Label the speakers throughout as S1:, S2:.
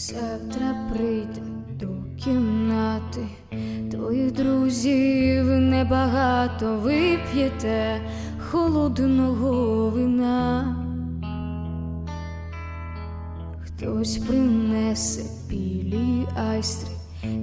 S1: Завтра прийде до кімнати, твоїх друзів небагато вип'єте холодного вина. Хтось принесе білі айстри,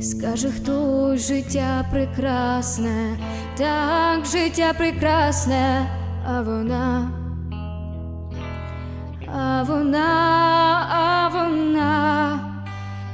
S1: скаже, хтось життя прекрасне, так життя прекрасне, а вона. А вона, а вона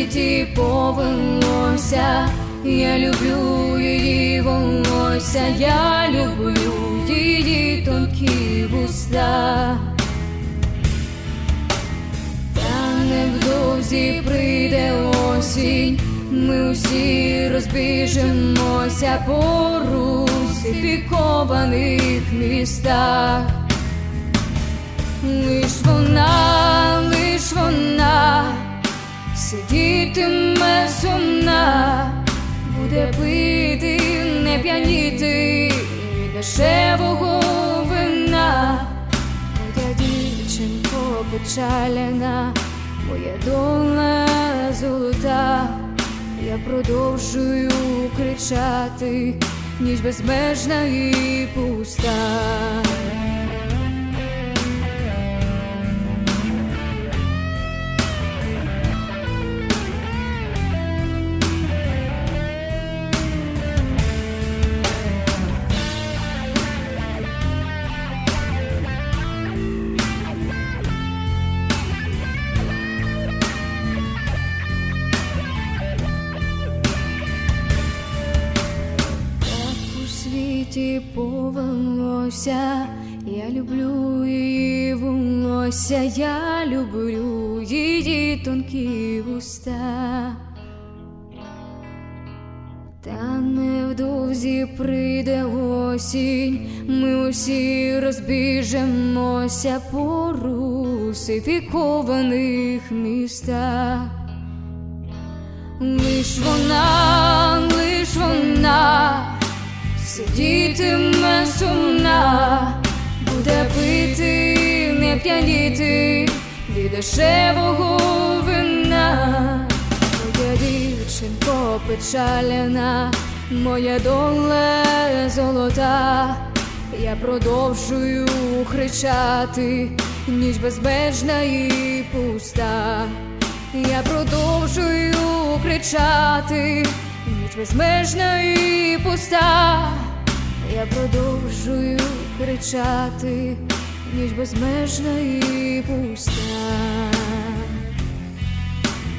S1: Світі повелося, я люблю її волосся, я люблю її тонкі вуста. Та невдовзі прийде осінь, ми усі розбіжемося по русифікованих містах. Лиш вона, сидітиме сумна, буде пити, не п'яніти дешевого вина. Моя дівчинко печаляна, моя доля золота, я продовжую кричати, ніч безмежна і пуста. Світі повелося, я люблю її волосся, я люблю її тонкі вуста. Та невдовзі прийде осінь, ми усі розбіжемося по русифікованих містах. Лиш вона, лиш вона сидітиме сумна, буде пити, не п'яніти від дешевого вина. Моя дівчинко печаляна, моя доля золота, я продовжую кричати, ніч безмежна і пуста. Я продовжую кричати, ніч безмежна і пуста. Я продовжую кричати, ніч безмежна і пуста.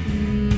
S1: М.